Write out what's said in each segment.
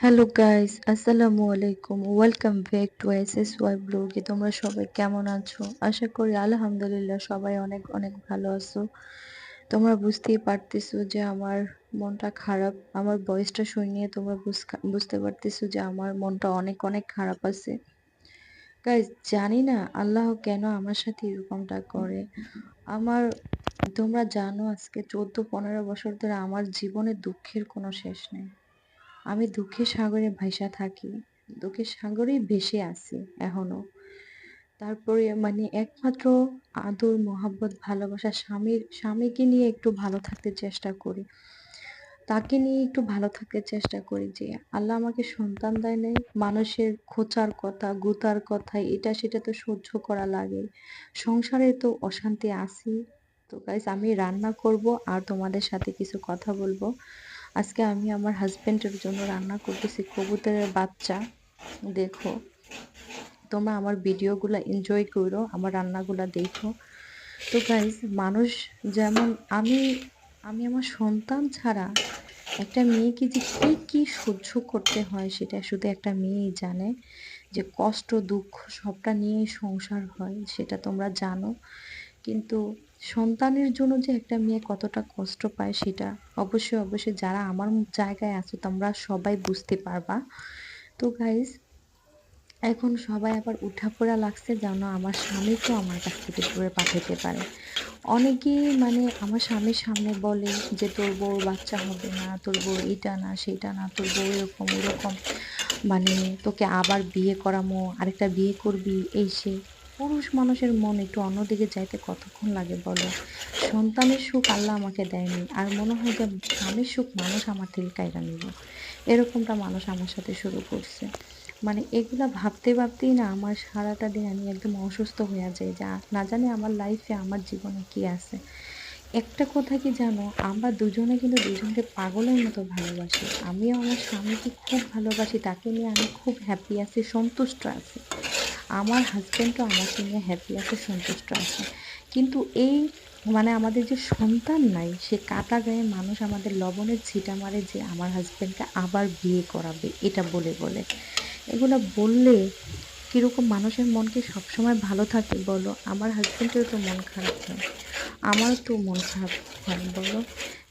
Hello guys আসসালামু আলাইকুম welcome back to S S Y ব্লগে তোমরা সবাই কেমন আছো? আশা করি, আলহামদুলিল্লাহ, সবাই অনেক অনেক ভালো আছো। তোমরা বুঝতেই পারতেছো যে আমার মনটা খারাপ। আমার বয়সটা শুনিয়ে তোমরা বুঝতে পারতেছো যে আমার মনটা অনেক অনেক খারাপ আছে। গাইস জানি না আল্লাহ কেন আমার সাথে এরকমটা করে। আমার, তোমরা জানো আজকে চোদ্দ, পনেরো বছর ধরে আমার জীবনে দুঃখের কোনো শেষ নেই। আমি দুঃখের সাগরে ভাইসা থাকি, দুঃখের সাগরেই ভেসে আছি এখনও। তারপরে মানে একমাত্র আদর, মোহাব্বত, ভালোবাসা স্বামীর, স্বামীকে নিয়ে একটু ভালো থাকতে চেষ্টা করি। তাকে নিয়ে একটু ভালো থাকতে চেষ্টা করি যে আল্লাহ আমাকে সন্তান দেয় নাই, মানুষের খোঁচার কথা, গুতার কথা, এটা সেটা তো সহ্য করা লাগে। সংসারে তো অশান্তি আসি তো গাইজ আমি রান্না করব আর তোমাদের সাথে কিছু কথা বলব। আজকে আমি আমার হাজব্যান্ডের জন্য রান্না করতেছি কবুতরের বাচ্চা। দেখো, তোমরা আমার ভিডিওগুলো এনজয় করো, আমার রান্নাগুলো দেখো। তো গাইজ মানুষ যেমন, আমি আমি আমার সন্তান ছাড়া একটা মেয়েকে যে কী কী সহ্য করতে হয় সেটা শুধু একটা মেয়েই জানে। যে কষ্ট, দুঃখ সবটা নিয়েই সংসার হয়, সেটা তোমরা জানো। কিন্তু সন্তানের জন্য যে একটা মেয়ে কতটা কষ্ট পায় সেটা অবশ্যই অবশ্যই যারা আমার জায়গায় আছে তোমরা সবাই বুঝতে পারবা। তো গাইজ এখন সবাই আবার উঠাপড়া লাগছে যেন আমার স্বামীকেও আমার কাছ থেকে দূরে পাঠাতে পারে। অনেকেই মানে আমার স্বামীর সামনে বলে যে তোর বউ বাচ্চা হবে না, তোর বউ এটা না সেটা না, তোর বউ এরকম, ওরকম। মানে তোকে আবার বিয়ে করামো, আরেকটা বিয়ে করবি, এই সে। পুরুষ মানুষের মন একটু অন্যদিকে যাইতে কতক্ষণ লাগে বলো? সন্তানের সুখ আল্লাহ আমাকে দেয়নি, আর মনে হয় যে স্বামীর সুখ মানুষ আমার থেকে কায়রা নিব এরকমটা মানুষ আমার সাথে শুরু করছে। মানে এগুলো ভাবতে ভাবতেই না আমার সারাটা দিন আমি একদম অসুস্থ হয়ে যাই, যা না জানি আমার লাইফে আমার জীবনে কি আছে। একটা কথা কি জানো? আমরা দুজনে কিন্তু দুজনকে পাগলের মতো ভালোবাসি। আমিও আমার স্বামীকে খুব ভালোবাসি, তাকে নিয়ে আমি খুব হ্যাপি আছি, সন্তুষ্ট আছি। আমার হাজব্যান্ডও আমাকে নিয়ে হ্যাপি আছে, সন্তুষ্ট আছে। কিন্তু এই মানে আমাদের যে সন্তান নাই, সে কাটা গায়ে মানুষ আমাদের লবণের ছিটা মারে যে আমার হাজব্যান্ডকে আবার বিয়ে করাবে, এটা বলে বলে। এগুলো বললে কীরকম মানুষের মনকে সবসময় ভালো থাকে বলো? আমার হাজব্যান্ডেরও তো মন খারাপ হয় আমার তো মন খারাপ হয়, বলো?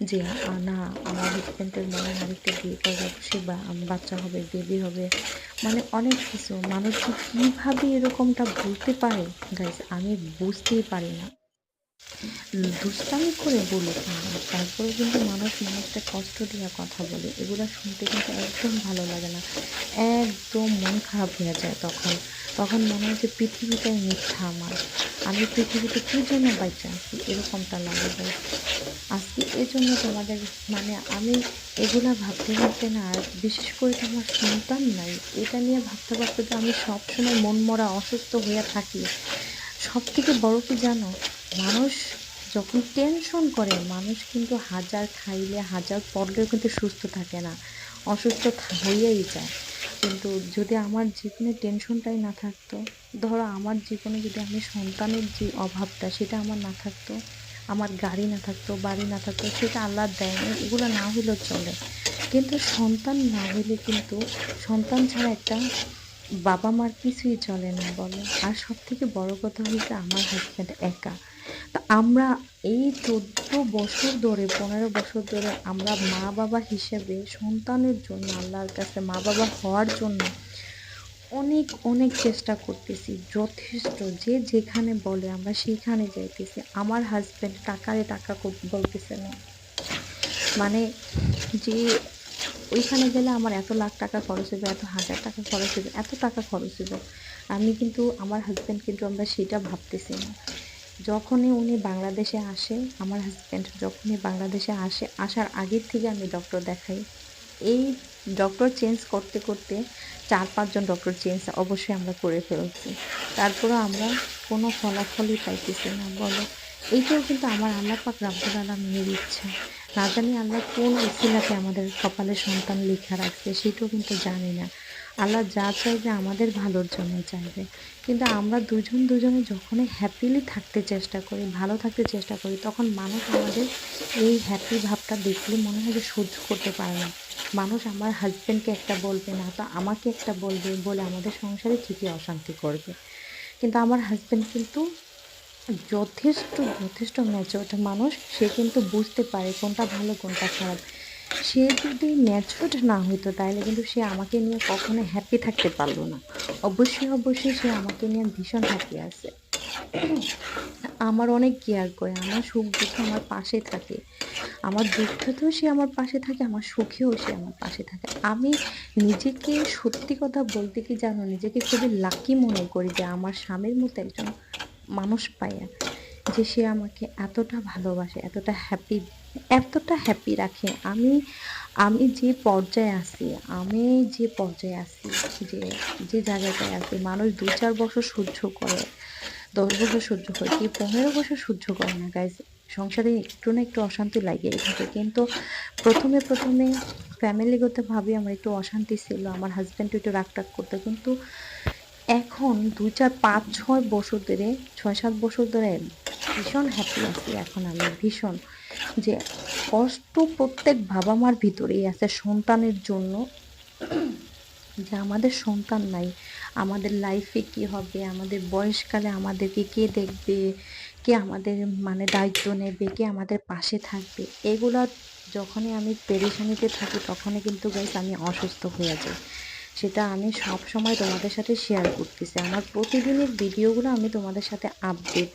যে না, আমার হাজব্যান্ডের মনে আরেকটা বিয়ে করে সে বাচ্চা হবে বেবি হবে। মানে অনেক কিছু। মানুষ কীভাবে এরকমটা বলতে পারে? গাইজ আমি বুঝতেই পারি না। দুষ্টামি করে বলুক তারপরে কিন্তু মানুষ মানুষটা কষ্ট দেওয়া কথা বলে। এগুলো শুনতে কিন্তু একদম ভালো লাগে না। একদম মন খারাপ হয়ে যায় তখন। তখন মনে হয় যে পৃথিবীটাই মিথ্যা আমার। আমি পৃথিবীতে কী জন্য বাচ্চা আছি? এরকমটা লাগে যায়। আজকে এই জন্য তোমাদের মানে আমি এগুলা ভাবতে ভাবতে না আর বিশেষ করে তো আমার সন্তান নাই, এটা নিয়ে ভাবতে ভাবতে তো আমি সবসময় মন মরা অসুস্থ হয়ে থাকি। সব থেকে বড় কি জানো? মানুষ যখন টেনশন করে, মানুষ কিন্তু হাজার খাইলে, হাজার পড়লেও কিন্তু সুস্থ থাকে না, অসুস্থ হয়েই যায়। কিন্তু যদি আমার জীবনে টেনশনটাই না থাকতো, ধরো আমার জীবনে যদি আমি সন্তানের যে অভাবটা সেটা আমার না থাকতো, আমার গাড়ি না থাকতো, বাড়ি না থাকতো, সেটা আল্লাহ দেয়নি, এগুলো না হলেও চলে। কিন্তু সন্তান না হলে কিন্তু সন্তান ছাড়া একটা বাবা মার কিছুই চলে না বলো। আর সব থেকে বড় কথা হচ্ছে আমার হাজব্যান্ড একা। তা আমরা এই চোদ্দ বছর ধরে, পনেরো বছর ধরে আমরা মা বাবা হিসেবে সন্তানের জন্য, আল্লাহর কাছে মা বাবা হওয়ার জন্য অনেক অনেক চেষ্টা করতেছি। যথেষ্ট, যে যেখানে বলে আমরা সেখানে যাইতেছি। আমার হাজব্যান্ড টাকারে টাকা বলতেছে না। মানে যে ওইখানে গেলে আমার এত লাখ টাকা খরচ হবে, এত হাজার টাকা খরচ হবে, এত টাকা খরচ হবে। আমি কিন্তু, আমার হাজব্যান্ড কিন্তু আমরা সেটা ভাবতেছি না। যখনই উনি বাংলাদেশে আসে, আমার হাজব্যান্ড যখনই বাংলাদেশে আসে, আসার আগের থেকে আমি ডক্টর দেখাই। এই ডক্টর চেঞ্জ করতে করতে চার পাঁচজন ডক্টর চেঞ্জ অবশ্যই আমরা করে ফেলছি। তারপরে আমরা কোনো ফলাফলই পাইতেছি না, বলো। এইটাও কিন্তু আমার আল্লাহ পাক রাব্বুল আলমিনের ইচ্ছা। না জানি আল্লাহ কোন উসিলাতে আমাদের কপালে সন্তান লেখা রাখছে, সেটাও কিন্তু জানি না। আল্লাহ যা চাইবে আমাদের ভালোর জন্য চাইবে। কিন্তু আমরা দুজন দুজনে যখনই হ্যাপিলি থাকতে চেষ্টা করি, ভালো থাকতে চেষ্টা করি, তখন মানুষ আমাদের এই হ্যাপি ভাবটা দেখলে মনে হয় যে সহ্য করতে পারে না। মানুষ আমার হাজব্যান্ডকে একটা বলবে না, তো আমাকে একটা বলবে বলে আমাদের সংসারে ঠিকই অশান্তি করবে। কিন্তু আমার হাজব্যান্ড কিন্তু যথেষ্ট যথেষ্ট ম্যাচিওর্ড মানুষ, সে কিন্তু বুঝতে পারে কোনটা ভালো, কোনটা খারাপ। সে যদি ম্যাচিওর্ড না হইতো তাহলে কিন্তু সে আমাকে নিয়ে কখনো হ্যাপি থাকতে পারল না। অবশ্যই অবশ্যই সে আমাকে নিয়ে ভীষণ হ্যাপি আছে। আমার অনেক কেয়ার করে, আমার সুখ দুঃখে আমার পাশে থাকে। আমার দুঃখেতেও সে আমার পাশে থাকে, আমার সুখেও সে আমার পাশে থাকে। আমি নিজেকে সত্যি কথা বলতে কি জানো, নিজেকে খুবই লাকি মনে করি যে আমার স্বামীর মতো একজন মানুষ পাইয়া যে সে আমাকে এতটা ভালোবাসে, এতটা হ্যাপি এতটা হ্যাপি রাখে। আমি আমি যে পর্যায়ে আছি, আমি যে পর্যায়ে আছি, যে যে জায়গাটায় আছি, মানুষ দু চার বছর সহ্য করে, দশ বছর সহ্য করে কি পনেরো বছর সহ্য করে না গাইজ সংসারে একটু না একটু অশান্তি লাগিয়ে থাকে কিন্তু প্রথমে প্রথমে ফ্যামিলিগতভাবে আমার একটু অশান্তি ছিল, আমার হাজব্যান্ড একটু রাগ টাগ করতো। কিন্তু এখন দু চার পাঁচ ছয় বছর ধরে, ছয় সাত বছর ধরে ভীষণ হ্যাপি আছি এখন আমি, ভীষণ। যে কষ্ট প্রত্যেক বাবা মার ভিতরেই আছে সন্তানের জন্য। যে আমাদের সন্তান নাই, আমাদের লাইফে কি হবে, আমাদের বয়সকালে আমাদেরকে কে দেখবে, কে আমাদের মানে দায়িত্ব নেবে, কে আমাদের পাশে থাকবে, এগুলো যখনই আমি পেরেশানিতে থাকি তখনই কিন্তু গাইস আমি অসুস্থ হয়ে যাই। সেটা আমি সব সময় তোমাদের সাথে শেয়ার করতেছি। আমার প্রতিদিনের ভিডিওগুলো আমি তোমাদের সাথে আপডেট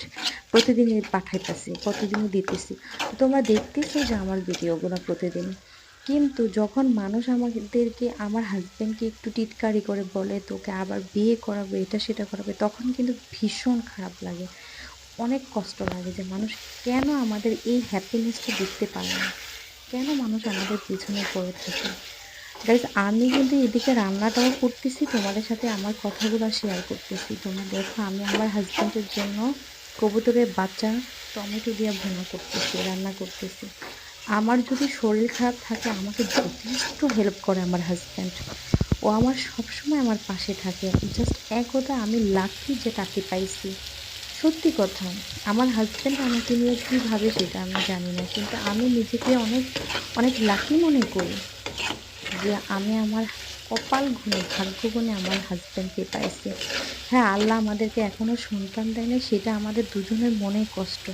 প্রতিদিনই পাঠাইতেছি, প্রতিদিনই দিতেছি। তোমরা দেখতেছো যে আমার ভিডিওগুলো প্রতিদিন। কিন্তু যখন মানুষ আমাদেরকে, আমার হাজব্যান্ডকে একটু টিটকারি করে বলে, তোকে আবার বিয়ে করাবে, এটা সেটা করাবে, তখন কিন্তু ভীষণ খারাপ লাগে। অনেক কষ্ট লাগে যে মানুষ কেন আমাদের এই হ্যাপিনেসটা দেখতে পারে না? কেন মানুষ আমাদের পিছনে পড়ে থাকে? গাইজ আমি কিন্তু এদিকে রান্নাটাও করতেছি, তোমাদের সাথে আমার কথাগুলো শেয়ার করতেছি। তোমরা দেখো, আমি আমার হাজব্যান্ডের জন্য কবুতরের বাচ্চা টমেটো দিয়ে ভুনা করতেছি, রান্না করতেছি। আমার যদি শরীর খারাপ থাকে, আমাকে যথেষ্ট হেল্প করে আমার হাজব্যান্ড ও আমার সবসময় আমার পাশে থাকে। জাস্ট এক কথা, আমি লাকি যে তাকে পাইছি। সত্যি কথা, আমার হাজব্যান্ড আমাকে নিয়ে কী ভাবে সেটা আমি জানি না, কিন্তু আমি নিজেকে অনেক অনেক লাকি মনে করি। যে আমি আমার কপাল গুনে ভাগ্য গুনে আমার হাজব্যান্ডকে পাইছি। হ্যাঁ আল্লাহ আমাদেরকে এখনও সন্তান দেয় না সেটা আমাদের দুজনের মনে কষ্ট।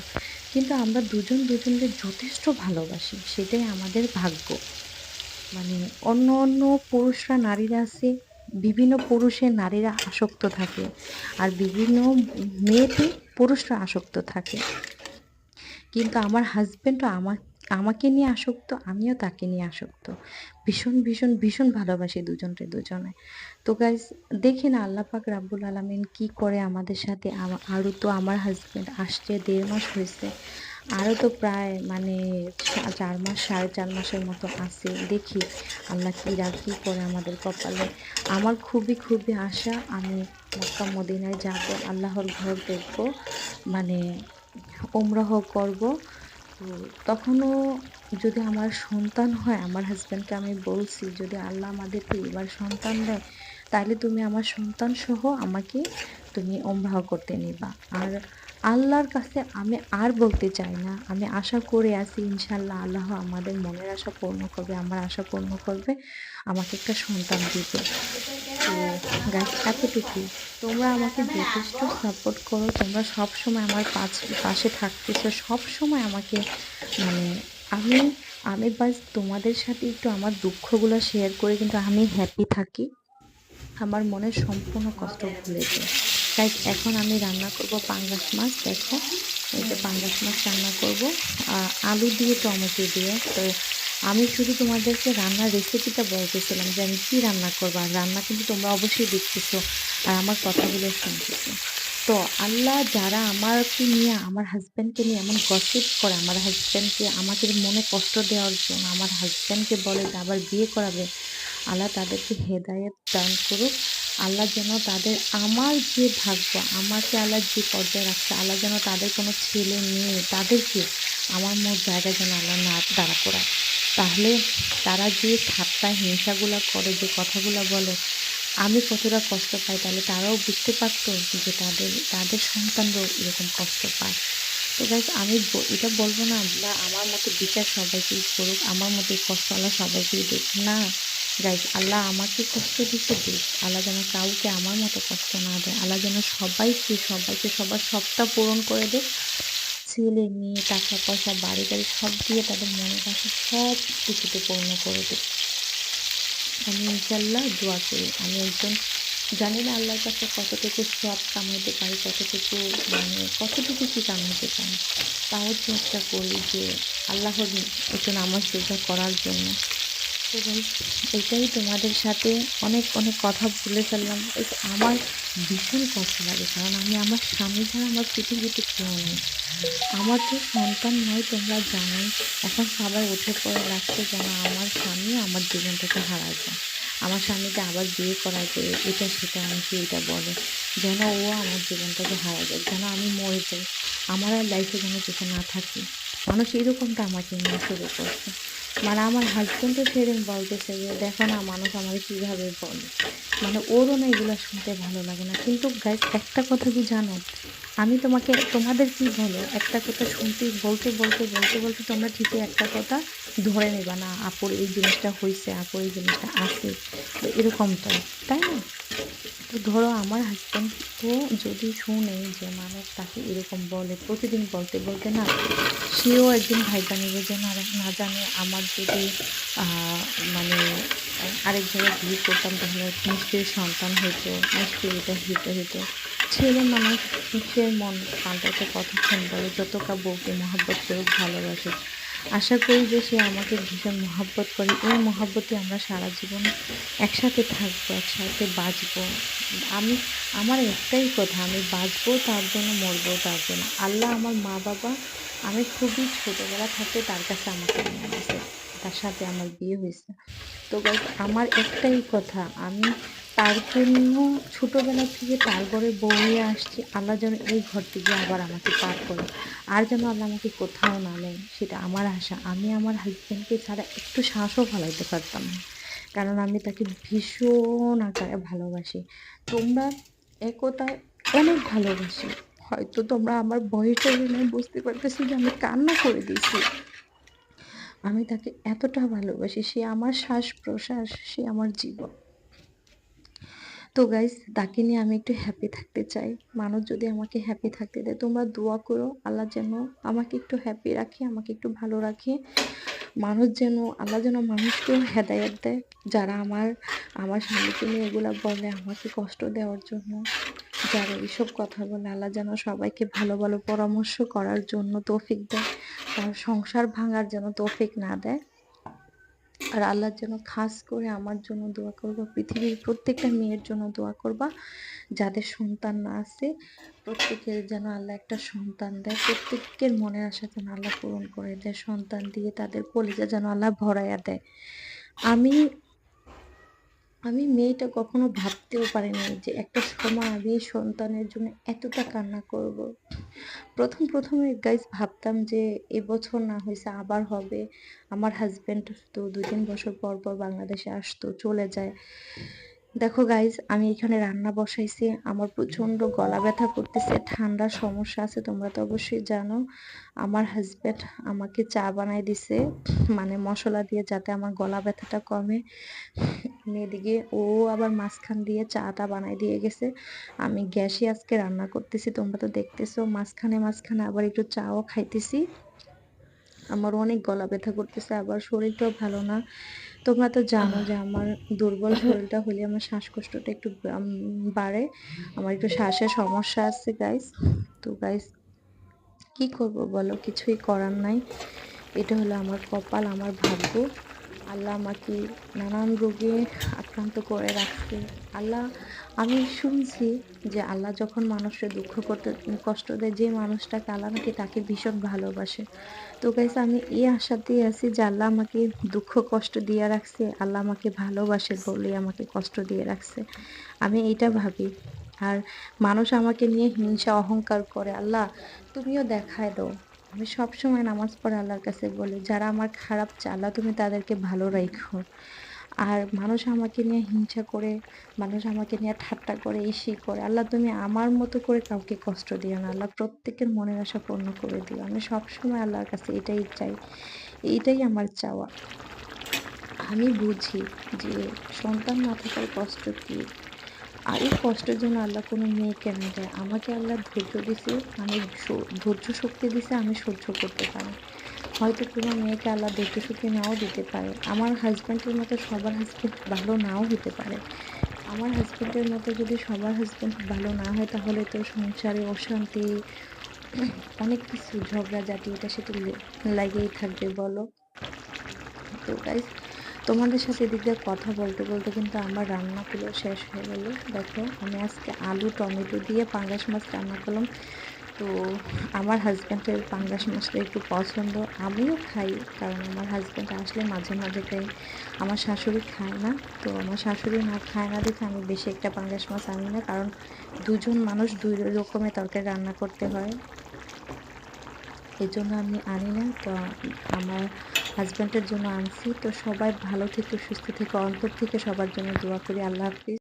কিন্তু আমরা দুজন দুজনকে যথেষ্ট ভালোবাসি, সেটাই আমাদের ভাগ্য। মানে অন্য অন্য পুরুষরা, নারীরা আছে, বিভিন্ন পুরুষে নারীরা আসক্ত থাকে, আর বিভিন্ন মেয়েতে পুরুষরা আসক্ত থাকে। কিন্তু আমার হাজব্যান্ডও আমার আমাকে নিয়ে আসক্ত, আমিও তাকে নিয়ে আসক্ত। ভীষণ ভীষণ ভীষণ ভালোবাসি দুজনকে দুজনে। তো গাইজ দেখি না আল্লাহ পাক রাব্বুল আলমিন কী করে আমাদের সাথে আরও তো আমার হাজব্যান্ড আসছে, দেড় মাস হয়েছে। আরও তো প্রায় মানে চার মাস, সাড়ে চার মাসের মতো আছে। দেখি আল্লাহ কী রাখি করে আমাদের কপালে। আমার খুবই খুবই আশা, আমি মক্কা, মদিনায় যাব, আল্লাহর ঘর দেখব মানে ওমরাহ করব। তো তখনও যদি আমার সন্তান হয়, আমার হাজব্যান্ডকে আমি বলছি, যদি আল্লাহ আমাদেরকে এবার সন্তান দেয়, তাহলে তুমি আমার সন্তান সহ আমাকে তুমি ওমরাহ করতে নিবা। আর আল্লাহর কাছে আমি আর বলতে চাই না। আমি আশা করে আছি ইনশাল্লাহ আল্লাহ আমাদের মনের আশা পূর্ণ করবে, আমার আশা পূর্ণ করবে, আমাকে একটা সন্তান দিবে। তো গাছ এতটুকু তোমরা আমাকে যথেষ্ট সাপোর্ট করো। তোমরা সব সময় আমার পাশে থাকতেছো। সব সময় আমাকে মানে আমি আমি বাস তোমাদের সাথে একটু আমার দুঃখগুলো শেয়ার করে কিন্তু আমি হ্যাপি থাকি। আমার মনের সম্পূর্ণ কষ্ট ভুলে যায়। তাই এখন আমি রান্না করব পাঙ্গাস মাছ। দেখো, এই যে পাঙ্গাস মাছ রান্না করব। আলু দিয়ে টমেটো দিয়ে। তো আমি শুধু তোমাদেরকে রান্নার রেসিপিটা বলতেছিলাম যে আমি কী রান্না করব, আর রান্না কিন্তু তোমরা অবশ্যই দেখতেছো আর আমার কথাগুলো শুনতেছো। তো আল্লাহ যারা আমাকে নিয়ে, আমার হাজব্যান্ডকে নিয়ে এমন গসিপ করে, আমার হাজব্যান্ডকে আমাকে মনে কষ্ট দেওয়ার জন্য, আমার হাজব্যান্ডকে বলে যে আবার বিয়ে করাবে, আল্লাহ তাদেরকে হেদায়ত দান করুক। আল্লাহ যেন তাদের, আমার যে ভাগ্য, আমাকে আল্লাহ যে পর্যায়ে রাখছে, আল্লাহ যেন তাদের কোনো ছেলে মেয়ে, তাদেরকে আমার মোট জায়গায় যেন আল্লাহ না দাঁড়া করায়। তাহলে তারা যে ঠাট্টা হিংসাগুলো করে, যে কথাগুলো বলে, আমি কতটা কষ্ট পাই তাহলে তারাও বুঝতে পারতো যে তাদের তাদের সন্তানরাও এরকম কষ্ট পায়। তো গাইজ আমি ব- এটা বলব না আল্লাহ আমার মতো বিচার সবাইকেই করুক, আমার মতো কষ্ট আল্লাহ সবাইকেই দেখ না গাইজ আল্লাহ আমাকে কষ্ট দিতে দিক। আল্লাহ যেন কাউকে আমার মতো কষ্ট না দেয়। আল্লাহ যেন সবাইকে সবাইকে সবার সবটা পূরণ করে দেয় ছেলে, মেয়ে টাকা পয়সা বাড়ি গাড়ি সব দিয়ে তাদের মনের আশা সব কিছুতে পূর্ণ করে দেবে আমি ইনশাল্লাহ দোয়া করি। আমি একজন, জানি না আল্লাহর কাছে কতটুকু সব কামাইতে পারি, কতটুকু মানে কতটুকু কি কামাইতে পারি। তাও চেষ্টা করি যে আল্লাহর একটু নামাজ রোজা করার জন্য। তো এটাই তোমাদের সাথে অনেক অনেক কথা বলে ফেললাম। আমার ভীষণ কষ্ট লাগে, কারণ আমি আমার স্বামী ছাড়া আমার পৃথিবীতে কেউ নেই। আমার তো সন্তান নয়, তোমরা জানোই। এখন সবাই উঠে পড়ে লাগছে যেন আমার স্বামী আমার জীবনটাকে হারায় যায় আমার স্বামীকে আবার বিয়ে করা যায় এটা সেটা আমাকে এটা বলে যেন ও আমার জীবনটাকে হারা যায়, যেন আমি মরে যাই। আমার আর লাইফে যেন কিছু না থাকি। মানুষ এরকমটা আমাকে নিয়ে শুরু করছে। মানে আমার হাজব্যান্ডও সেদিন বলতেছে যে, দেখো না, মানুষ আমাকে কীভাবে বলে? মানে ওরও না এগুলো শুনতে ভালো লাগে না। কিন্তু গাইজ একটা কথা কি জানো? আমি তোমাকে, তোমাদের কি বলো? একটা কথা শুনতে, বলতে বলতে বলতে বলতে তোমরা ঠিকই একটা কথা ধরে নেবা না আপুর এই জিনিসটা হয়েছে আপুর এই জিনিসটা আছে। তো এরকম তো, তাই না? তো ধরো আমার হাজব্যান্ড তো যদি শুনে যে মানুষ তাকে এরকম বলে, প্রতিদিন বলতে বলতে না, সেও একদিন ভাইবা নেবে যে না না জানে আমার যদি মানে আরেক জায়গায় বিয়ে করতাম তাহলে নিশ্চয়ই সন্তান হতো নিশ্চয়ই এটা হইতে হতো ছেলে মানুষ সে মন পাল্টাতে কতক্ষণ বলে যতটা বউকে মহাব্বত করে ভালোবাসে আশা করি যে সে আমাকে ভীষণ মহাব্বত করে। এই মহাব্বতে আমরা সারা জীবন একসাথে থাকব, একসাথে বাঁচবো। আমি, আমার একটাই কথা, আমি বাঁচবো তার জন্য, মরবো তার জন্য। আল্লাহ আমার মা বাবা, আমি খুবই ছোটোবেলা থাকতে তার কাছে আমাকে নিয়ে গেছে তার সাথে আমার বিয়ে হয়েছে। তো আমার একটাই কথা, আমি তার জন্য ছোটোবেলা থেকে তার ঘরে বউ হয়ে আসছি। আল্লাহ যেন এই ঘর থেকে আবার আমাকে পার করে। আর যেন আল্লাহ আমাকে কোথাও না নেয়, সেটা আমার আশা। আমি আমার হাজব্যান্ডকে ছাড়া একটু শ্বাসও ফলাইতে পারতাম না। কারণ আমি তাকে ভীষণ আকারে ভালোবাসি। তোমরা একতায় অনেক ভালোবাসি। হয়তো তোমরা আমার বয়সটা জেনে বুঝতে পারতেছি যে আমি কান্না করে দিয়েছি। আমি তাকে এতটা ভালোবাসি, সে আমার শ্বাস প্রশ্বাস সে আমার জীবন। তো গাইজ তাকে নিয়ে আমি একটু হ্যাপি থাকতে চাই। মানুষ যদি আমাকে হ্যাপি থাকতে দেয়, তোমরা দোয়া করো, আল্লাহ যেন আমাকে একটু হ্যাপি রাখে, আমাকে একটু ভালো রাখে। মানুষ যেন, আল্লাহ যেন মানুষকেও হেদায়ত দেয়, যারা আমার আমার স্বামীকে নিয়ে এগুলো বলে আমাকে কষ্ট দেওয়ার জন্য, যারা এইসব কথা বলে, আল্লাহ যেন সবাইকে ভালো ভালো পরামর্শ করার জন্য তৌফিক দেয়। তার সংসার ভাঙার যেন তৌফিক না দেয়। আর আল্লাহর জন্য খাস করে আমার জন্য দোয়া করবা, পৃথিবীর প্রত্যেকটা মেয়ের জন্য দোয়া করবা, যাদের সন্তান না আছে, প্রত্যেকের যেন আল্লাহ একটা সন্তান দেয়, প্রত্যেকের মনের আশা যেন আল্লাহ পূরণ করে দেয়, সন্তান দিয়ে তাদের কলিজা যেন আল্লাহ ভরাইয়া দেয়। আমি আমি মেয়েটা কখনো ভাবতেও পারিনি যে একটা সময় আমি সন্তানের জন্য এতটা কান্না করব। প্রথম প্রথমে গাইজ ভাবতাম যে এবছর না হয়েছে আবার হবে আমার হাজব্যান্ড তো দুই তিন বছর পর পর বাংলাদেশে আসতো, চলে যায় দেখো গাইজ আমি এখানে রান্না বসাইছি, আমার প্রচণ্ড গলা ব্যথা করতেছে, ঠান্ডার সমস্যা আছে, তোমরা তো অবশ্যই জানো। আমার হাজব্যান্ড আমাকে চা বানাই দিছে মানে মশলা দিয়ে যাতে আমার গলা ব্যথাটা কমে। আমি এদিকে, ও আবার মাঝখান দিয়ে চাটা বানাই দিয়ে গেছে। আমি গ্যাসে আজকে রান্না করতেছি, তোমরা তো দেখতেছো, মাঝখানে মাঝখানে আবার একটু চাও খাইতেছি। আমার অনেক গলা ব্যথা করতেছে, আবার শরীরটাও ভালো না। তোমরা তো জানো যে আমার দুর্বল শরীরটা হলে আমার শ্বাসকষ্টটা একটু বাড়ে। আমার একটু শ্বাসের সমস্যা আছে গাইস তো গাইস কি করব বলো? কিছুই করার নাই। এটা হলো আমার কপাল আমার ভাগ্য। আল্লাহ আমাকে নানান রোগে আক্রান্ত করে রাখছে। আল্লাহ, আমি শুনছি যে আল্লাহ যখন মানুষের দুঃখ করতে, কষ্ট দেয়, যে মানুষটাকে আল্লাহ নাকি তাকে ভীষণ ভালোবাসে। তো গাইছে আমি এই আশাতেই আছি যে আল্লাহ আমাকে দুঃখ, কষ্ট দিয়ে রাখছে, আল্লাহ আমাকে ভালোবাসে বলে আমাকে কষ্ট দিয়ে রাখছে। আমি এইটা ভাবি। আর মানুষ আমাকে নিয়ে হিংসা, অহংকার করে, আল্লাহ, তুমিও দেখায় দাও। আমি সবসময় নামাজ পড়ে আল্লাহর কাছে বলি, "যারা আমার খারাপ আল্লাহ তুমি তাদেরকে ভালো রাইখো।" আর মানুষ আমাকে নিয়ে হিংসা করে, মানুষ আমাকে নিয়ে ঠাট্টা করে, এই করে। আল্লাহ তুমি আমার মতো করে কাউকে কষ্ট দিও না। আল্লাহ প্রত্যেকের মনের আশা পূর্ণ করে দিও। আমি সবসময় আল্লাহর কাছে এটাই চাই। এইটাই আমার চাওয়া। আমি বুঝি যে সন্তান না থাকার কষ্ট কী। আর এই কষ্টের জন্য আল্লাহ কোনো মেয়েকে না দেয়। আমাকে আল্লাহ ধৈর্য দিছে, আমি ধৈর্য শক্তি দিছে, আমি সহ্য করতে পারি। হয়তো কোনো মেয়েকে আল্লাহ ধৈর্য শক্তি নাও দিতে পারে। আমার হাজব্যান্ডের মতো সবার হাজব্যান্ড ভালো নাও হতে পারে। আমার হাজব্যান্ডের মতো যদি সবার হাজব্যান্ড ভালো না হয় তাহলে তো সংসারে অশান্তি অনেক কিছু ঝগড়াঝাটি এটা সেটা লাগেই থাকবে বলো? তো গাইস তোমাদের সাথে এদিক কথা বলতে, বলতে কিন্তু আমার রান্নাগুলো শেষ হয়ে গেল। দেখো আমি আজকে আলু, টমেটো দিয়ে পাঙ্গাস মাছ রান্না করলাম। তো আমার হাজব্যান্ডের পাঙ্গাস মাছটা একটু পছন্দ। আমিও খাই কারণ আমার হাসব্যান্ড আসলে মাঝে, মাঝে খাই। আমার শাশুড়ি খায় না। তো আমার শাশুড়ি না খায় না দেখে আমি বেশি একটা পাঙ্গাস মাছ আনি না। কারণ দুজন মানুষ দুই রকমের তরকারি রান্না করতে হয়। এজন্য আমি আনি না। তো আমার হাসব্যান্ডের জন্য আনছি। তো সবাই ভালো থেকে, সুস্থ থেকে, অন্তর থেকে সবার জন্য দোয়া করি। আল্লাহ হাফিজ।